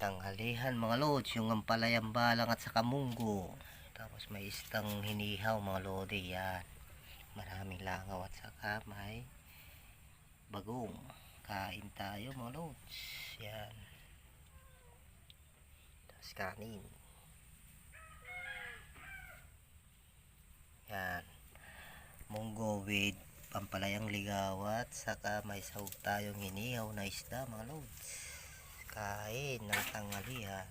tanghalihan mga lods yung ampalayang balang at saka munggo. Tapos may istang hinihaw mga lodi yan. Maraming langaw at saka may bagong. Kain tayo mga lods yan. Tapos kanin. Yan. Munggo with pampalayang ligawat saka may sahog tayong hinihaw na isda mga lods kain ng tanghalian